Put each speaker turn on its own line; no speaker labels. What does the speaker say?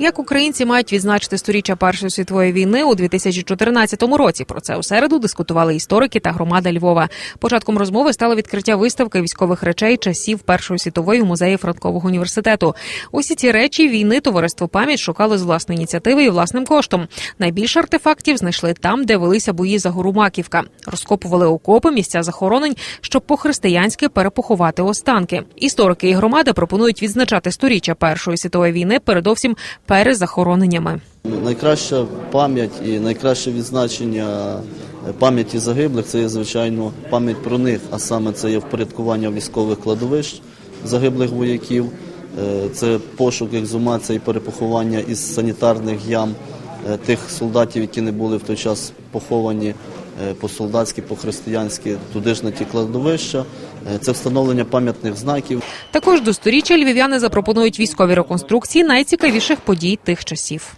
Як українці мають відзначити сторіччя Першої світової війни у 2014 році? Про це у середу дискутували історики та громада Львова. Початком розмови стало відкриття виставки військових речей часів Першої світової у музеї Франкового університету. Усі ці речі війни товариство пам'ять шукало з власної ініціативи і власним коштом. Найбільше артефактів знайшли там, де велися бої за гору Маківка. Розкопували окопи, місця захоронень, щоб по-християнськи перепоховати останки. Історики і громада пропонують відзначати сторіччя Першої світової війни передовсім перед захороненнями.
Найкраща пам'ять і найкраще відзначення пам'яті загиблих це є, звичайно, пам'ять про них, а саме це є впорядкування військових кладовищ загиблих вояків, е, це пошук, екзумація і перепоховання із санітарних ям е, тих солдатів, які не були в той час поховані по-солдатськи, по-християнськи, туди ж на ті кладовища. Е, Це встановлення пам'ятних знаків.
Також до сторіччя львів'яни запропонують військові реконструкції найцікавіших подій тих часів.